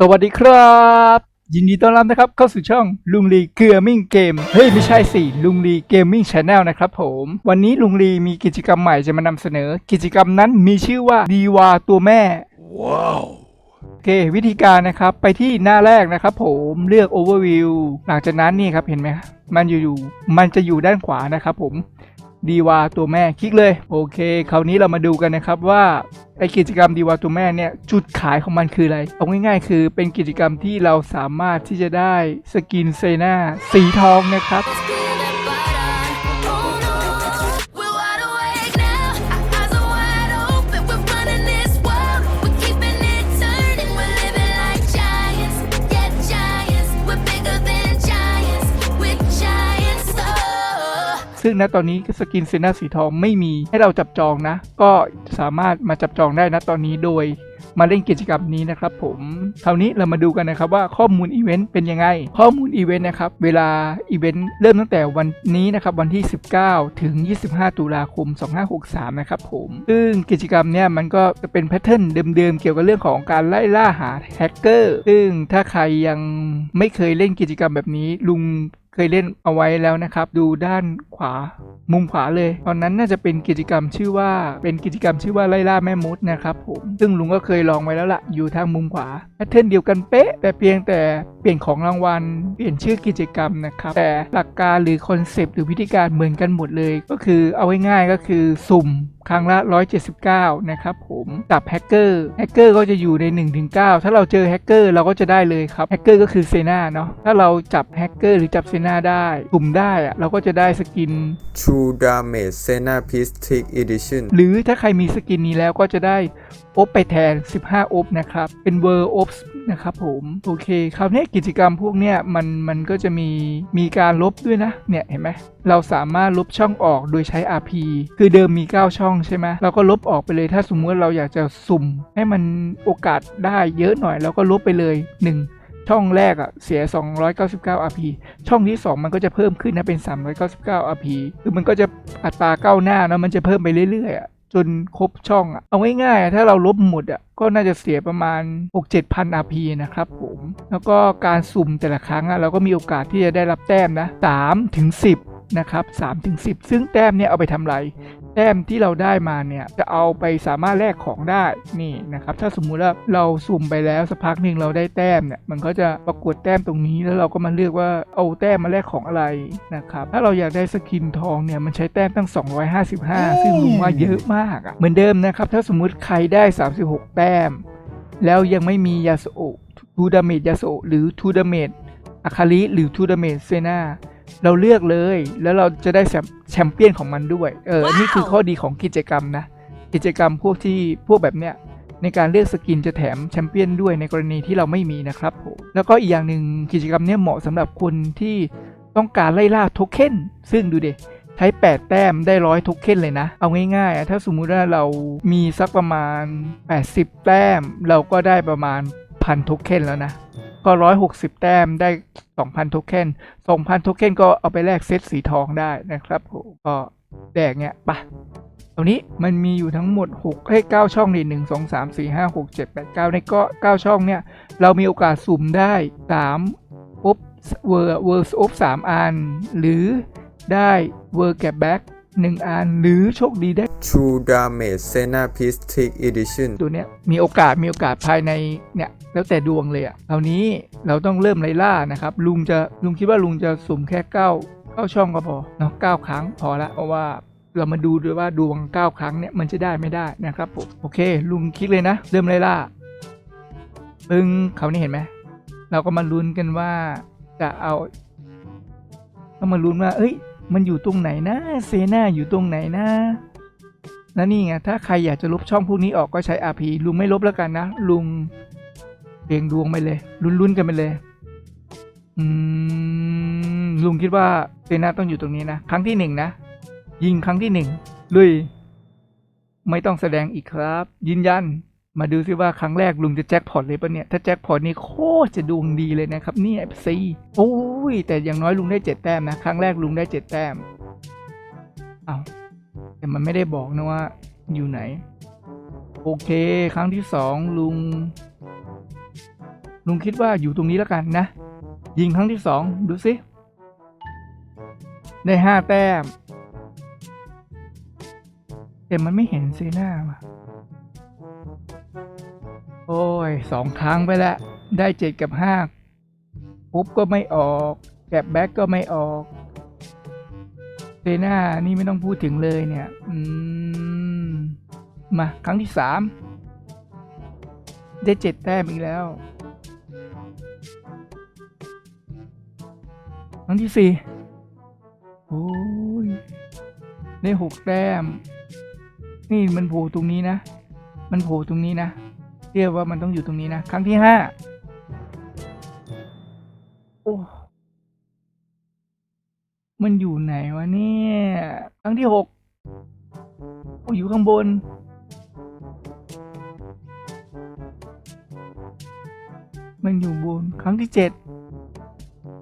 สวัสดีครับ ยินดีต้อนรับนะครับเข้าสู่ช่องลุงลีเกมมิ่งเกมเฮ้ย ไม่ใช่สิ ลุงลีเกมมิ่งชาแนลนะครับผม วันนี้ลุงลีมีกิจกรรมใหม่จะมานำเสนอ กิจกรรมนั้นมีชื่อว่าดีวาตัวแม่ ว้าวโอเค วิธีการนะครับไปที่หน้าแรกนะครับผมเลือก Overview หลังจากนั้นนี่ครับเห็นไหมมันอยู่อยู่มันจะอยู่ด้านขวานะครับผม ดีวาตัวแม่คลิกเลย โอเค คราวนี้เรามาดูกันนะครับว่าไอกิจกรรมดีวาตัวแม่เนี่ยจุดขายของมันคืออะไร เอาง่ายๆ คือเป็นกิจกรรมที่เราสามารถที่จะได้สกินเซนาสีทองนะครับ ซึ่งณตอนนี้สกินเซนาสีทองไม่มีให้เราจับจองนะ ก็สามารถมาจับจองได้นะตอนนี้โดยมาเล่นกิจกรรมนี้นะครับผมคราวนี้เรามาดูกันนะครับว่าข้อมูลอีเวนต์เป็นยังไง ข้อมูลอีเวนต์นะครับ เวลาอีเวนต์เริ่มตั้งแต่วันนี้นะครับ วันที่ 19 ถึง 25 ตุลาคม 2563 นะครับผม ซึ่งกิจกรรมเนี่ยมันก็จะเป็นแพทเทิร์นเดิมๆ เกี่ยวกับเรื่องของการไล่ล่าหาแฮกเกอร์ ซึ่งถ้าใครยังไม่เคยเล่นกิจกรรมแบบนี้ลุง เคยเล่นเอาไว้แล้วนะครับ ดูด้านขวามุมขวาเลย ตอนนั้นน่าจะเป็นกิจกรรมชื่อว่าเป็นกิจกรรมชื่อว่าไล่ล่าแม่มดนะครับผมซึ่งลุงก็เคยลองไว้แล้วล่ะอยู่ทางมุมขวาแพทเทิร์นเดียวกันเป๊ะ แต่เพียงแต่เปลี่ยนของรางวัล เปลี่ยนชื่อกิจกรรมนะครับ แต่หลักการหรือคอนเซปต์หรือวิธีการเหมือนกันหมดเลย ก็คือเอาไว้ง่ายๆก็คือสุ่ม ครั้งละ 179 นะครับผมกับแฮกเกอร์แฮกเกอร์ก็จะอยู่ใน 1-9 ถ้าเราเจอแฮกเกอร์เราก็จะได้เลยครับแฮกเกอร์ก็คือเซนาเนาะถ้าเราจับแฮกเกอร์หรือจับเซนาได้กลุ่มได้อะเราก็จะได้สกิน True Damage Sena Peace Trick Edition หรือถ้าใครมีสกินนี้แล้วก็จะได้โอบไปแทน 15 โอบนะครับ เป็นเวอร์โอบนะครับผม โอเค คราวนี้กิจกรรมพวกเนี้ยมันมันก็จะมีมีการลบด้วยนะ เนี่ยเห็นไหม เราสามารถลบช่องออกโดยใช้ RP คือเดิมมี 9 ช่องใช่ไหมเราก็ลบออกไปเลยถ้าสมมติเราอยากจะสุ่ม ให้มันโอกาสได้เยอะหน่อยเราก็ลบไปเลย 1 ช่องแรกอะเสีย 299 RP ช่องที่ 2 มันก็จะเพิ่มขึ้นนะเป็น 399 RP คือมันก็จะอัตราก้าวหน้านะมันจะเพิ่มไปเรื่อยๆอะจนครบช่องอะเอาง่ายๆอะถ้าเราลบหมดอะก็น่าจะเสียประมาณ 6-7พัน RP นะครับผม แล้วก็การสุ่มแต่ละครั้งอะเราก็มีโอกาสที่จะได้รับแต้มนะ3ถึง10 นะครับ3ถึง10ซึ่งแต้มเนี่ยเอาไปทำอะไรแต้มที่เราได้มาเนี่ยจะเอาไปสามารถแลกของได้นี่นะครับถ้าสมมุติว่าเราสุ่มไปแล้วสักพักหนึ่งเราได้แต้มเนี่ยมันก็จะปรากฏแต้มตรงนี้แล้วเราก็มาเลือกว่าเอาแต้มมาแลกของอะไรนะครับถ้าเราอยากได้สกินทองเนี่ยมันใช้แต้มตั้ง 255 ซึ่งลุงว่าเยอะมากอะเหมือนเดิมนะครับถ้าสมมุติใครได้ 36 แต้ม แล้วยังไม่มียาสโอะทูดาเมจยาสโอะหรือทูดาเมจอาคาริหรือทูดาเมจเซนา เราเลือกเลย แล้วเราจะได้แชมแชมเปี้ยนของมันด้วย เออ นี่คือข้อดีของกิจกรรมนะ กิจกรรมพวกที่พวกแบบเนี้ยในการเลือกสกินจะแถมแชมเปี้ยนด้วยในกรณีที่เราไม่มีนะครับผมแล้วก็อีกอย่างหนึ่งกิจกรรมเนี้ยเหมาะสำหรับคนที่ต้องการไล่ล่าโทเค็นซึ่งดูเดใช้ 8 แต้มได้ร้อยโทเค็นเลยนะ เอาง่ายๆอะถ้าสมมุติว่าเรามีสักประมาณ 80 แต้ม เราก็ได้ประมาณพันโทเค็นแล้วนะ ก็ 160 แต้มได้ 2,000 โทเค็น2,000 โทเค็นก็เอาไปแลกเซตสีทองได้นะครับผมก็แดกเนี่ยปะตรงนี้มันมีอยู่ทั้งหมด6ให้9ช่องนี่1 2 3 4 5 6 7 8 9 ในก็ 9 ช่องเนี่ย เรามีโอกาสสุ่มได้3อบเวอร์เวอร์อบ3อัน หรือได้เวอร์แกบแบ็ก 1อันหรือโชคดีได้ True Damage Sena Peace Trick Edition ตัวเนี้ยมีโอกาสมีโอกาสภายในเนี่ยแล้วแต่ดวงเลยอะ่ะคราวนี้เราต้องเริ่มไล่ล่านะครับ ลุงจะลุงคิดว่าลุงจะสุ่มแค่9 9ช่องก็พอเนาะ9ครั้งพอละเพราะว่าเรามาดูด้วยว่าดวง 9 ครั้งเนี่ยมันจะได้ไม่ได้นะครับผมโอเค ลุงคลิกเลยนะ เริ่มไล่ล่าปึ้งเขาวนี่เห็นไหมเราก็มาลุ้นกันว่าจะเอาก็มาลุ้นว่า เอ้ย มันอยู่ตรงไหนนะเซนาอยู่ตรงไหนนะแล้วนี่ไงถ้าใครอยากจะลบช่องพวกนี้ออกก็ใช้ RP ลุงไม่ลบแล้วกันนะ ลุงเพียงดวงไปเลยลุ้นๆกันไปเลย อืมลุงคิดว่าเซนาต้องอยู่ตรงนี้นะ ครั้งที่หนึ่งนะ ยิงครั้งที่หนึ่งลุย ไม่ต้องแสดงอีกครับ ยืนยัน มาดูซิว่าครั้งแรกลุงจะแจ็คพอตเลยปะเนี่ย ถ้าแจ็คพอตนี่โคตรจะดวงดีเลยนะครับนี่ยซีโอ้ย แต่อย่างน้อยลุงได้เจ็ดแต้มนะ ครั้งแรกลุงได้เจ็ดแต้มอ้าวแต่มันไม่ได้บอกนะว่า อยู่ไหน โอเค ครั้งที่สองลุง ลุงคิดว่าอยู่ตรงนี้แล้วกันนะ ยิงครั้งที่สองดูสิ ได้ห้าแต้ม แต่มันไม่เห็นเซน่าว่ะ โอ้ยสองครั้งไปแล้วได้เจ็ดกับห้าปุ๊บก็ไม่ออกแกบแบ็กก็ไม่ออกเซน่านี่ไม่ต้องพูดถึงเลยเนี่ย อืม มาครั้งที่สามได้เจ็ดแต้มอีกแล้ว ครั้งที่สี่โอ้ยได้หกแต้ม นี่มันโผล่ตรงนี้นะ มันโผล่ตรงนี้นะ เรียกว่ามันต้องอยู่ตรงนี้นะ ครั้งที่ห้าโอ้มันอยู่ไหนวะเนี่ย ครั้งที่หกโอ้อยู่ข้างบน มันอยู่บน ครั้งที่เจ็ด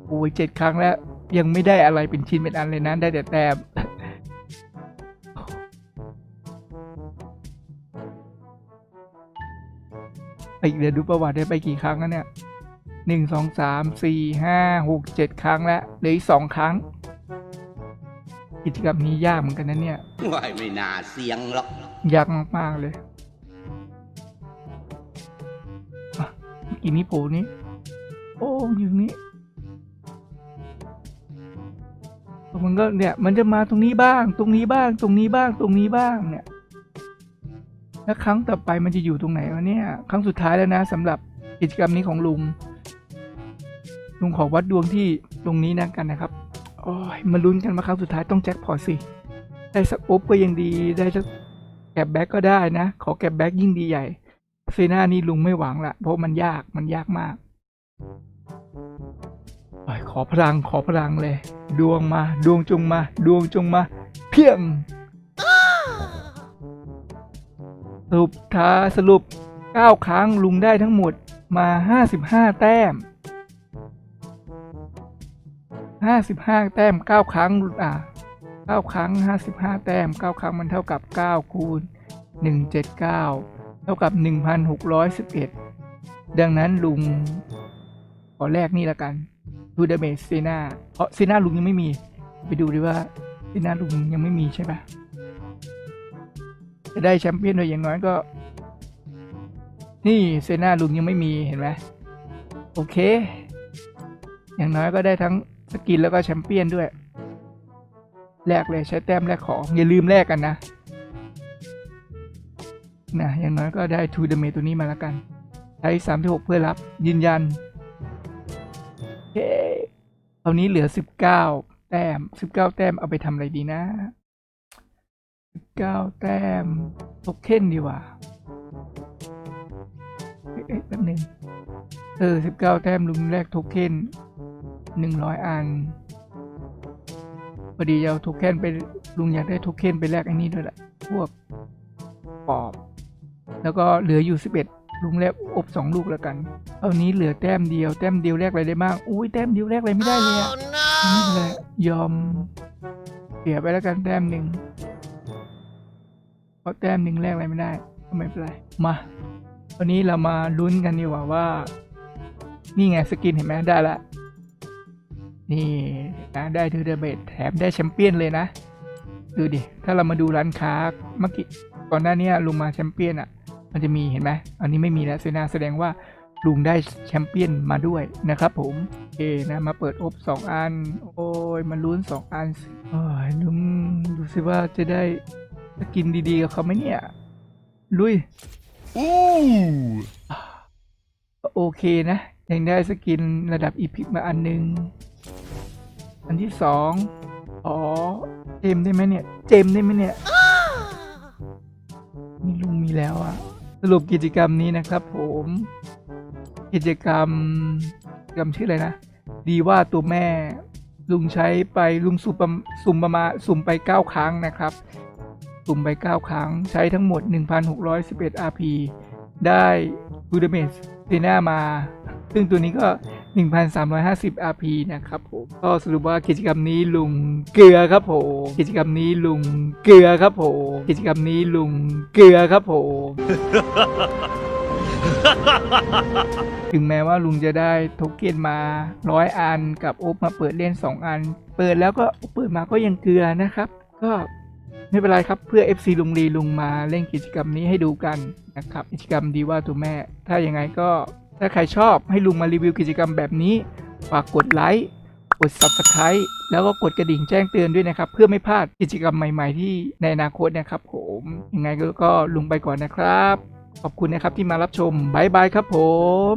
โอ้ยเจ็ดครั้งแล้ว ยังไม่ได้อะไรเป็นชิ้นเป็นอันเลยนะ ได้แต่แต้ม อีกเดี๋ยวดูประวัติได้ไปกี่ครั้งแล้วเนี่ยหนึ่งสองสามสี่ห้าหกเจ็ดครั้งแล้วเหลืออีกสองครั้ง กิจกรรมนี้ยากเหมือนกันนะเนี่ยว่ายไม่น่าเสียงหรอกยากมากๆเลยอะอีนี้โผล่นี้ โอ้อยู่นี้มันก็เนี่ยมันจะมาตรงนี้บ้าง ตรงนี้บ้าง ตรงนี้บ้าง ตรงนี้บ้างเนี่ย แล้วครั้งต่อไปมันจะอยู่ตรงไหนวะเนี่ย ครั้งสุดท้ายแล้วนะสำหรับกิจกรรมนี้ของลุง ลุงขอวัดดวงที่ตรงนี้นะกันนะครับ โอ้ยมาลุ้นกันว่าครั้งสุดท้ายต้องแจ็คพอตสิ ได้สักโอ๊บก็ยังดี ได้สักแก็บแบ็กก็ได้นะ ขอแก็บแบ็กยิ่งดีใหญ่เซน่านี่ลุงไม่หวังละ เพราะมันยาก มันยากมากอขอพลัง ขอพลังเลย ดวงมา ดวงจงมา ดวงจงมา เพียง รุปท้าสรุป 9 ครั้งลุงได้ทั้งหมดมา 55 แต้ม 55 แต้ม 9 ครั้งอะ9ครั้ง 55 แต้ม 9 ครั้งมันเท่ากับ 9 คูณ 179 เท่ากับ 1,611 ดังนั้นลุง ขอแรกนี่ละกันดูดาเมจซีนาเพราะซีนาลุงยังไม่มี ไปดูดีว่าซีนาลุงยังไม่มีใช่ปะ จะได้แชมเปี้ยนโดยอย่างน้อยก็ นี่เซนาลุงยังไม่มีเห็นไหมโอเค อย่างน้อยก็ได้ทั้งสกินแล้วก็แชมเปี้ยนด้วยแลกเลยใช้แต้มแลกของ อย่าลืมแลกกันนะนะอย่างน้อยก็ได้ทูเดเมตัวนี้มาแล้วกัน ใช้สามที่หกเพื่อรับ ยืนยันโอเคคราวนี้เหลือสิบเก้าแต้มสิบเก้าแต้มเอาไปทำอะไรดีนะ สิบเก้าแต้มโทเค็นดีกว่า เอ๊ะเอ๊ะแป๊บหนึงเออสิบเก้าแต้มลุงแลกโทเค็นหนึ่งร้อยอันพอดีจะเอาโทเค็นไปลุงอยากได้โทเค็นไปแลกไอ้นี่ด้วยแหละ พวกปอบ แล้วก็เหลืออยู่สิบเอ็ดลุงแลกอบสองลูกแล้วกันเอานี้เหลือแต้มเดียว แต้มเดียวแลกอะไรได้บ้างอุ้ยแต้มเดียวแลกอะไรไม่ได้เลยอะไม่เป็นไรยอมเสียไปแล้วกันแต้มหนึ่ง เพราะแต้มหนึ่งแลกอะไรไม่ได้ก็ไม่เป็นไรมาวันนี้เรามาลุ้นกันดีกว่าว่า นี่ไงสกินเห็นไหมได้ละนี่นะได้ทอร์เดเบตแถมได้แชมเปี้ยนเลยนะ ดูดิ ถ้าเรามาดูร้านค้าเมื่อกี้ก่อนหน้านี้ลุงมาแชมเปี้ยนอะ มันจะมีเห็นไหมอันนี้ไม่มีแล้วเซนาแสดงว่าลุงได้แชมเปี้ยนมาด้วยนะครับผมโอเคนะมาเปิดอบสองอัน โอ้ยมาลุ้นสองอันสิโอ้ยลุงดูสิว่าจะได้ สกินดีๆกับเขาไหมเนี่ย ลุยก็โอเคนะ ยังได้สกินระดับอีพิกมาอันหนึง อันที่สองอ๋อ เจมได้ไหมเนี่ย เจมได้ไหมเนี่ยนี่ลุงมีแล้วอะสรุปกิจกรรมนี้นะครับผม กิจกรรมกิจกรรมชื่ออะไรนะ ดีว่าตัวแม่ ลุงใช้ไปลุงสุ่มประมสุ่มประมาณสุ่มไป 9 ครั้งนะครับ สุ่มไป 9 ครั้ง ใช้ทั้งหมด 1,611 RP ได้บูดเมสเซน่ามา ซึ่งตัวนี้ก็ 1,350 RP นะครับผม ก็สรุปว่ากิจกรรมนี้ลุงเกลือครับผม กิจกรรมนี้ลุงเกลือครับผม กิจกรรมนี้ลุงเกลือครับผมถึงแม้ว่าลุงจะได้โทเค็นมาร้อยอันกับโอ๊บมาเปิดเล่น 2 อัน เปิดแล้วก็เปิดมาก็ยังเกลือนะครับ ก็ ไม่เป็นไรครับเพื่อ FC ลุงลีลุงมาเล่นกิจกรรมนี้ให้ดูกันนะครับกิจกรรมดีว่าตัวแม่ ถ้ายังไงก็ถ้าใครชอบให้ลุงมารีวิวกิจกรรมแบบนี้ฝากกดไลค์กด Subscribe แล้วก็กดกระดิ่งแจ้งเตือนด้วยนะครับ เพื่อไม่พลาดกิจกรรมใหม่ๆ ที่ในอนาคตนะครับ ผมยังไงก็ลุงไปก่อนนะครับ ขอบคุณนะครับที่มารับชมบายบายครับผม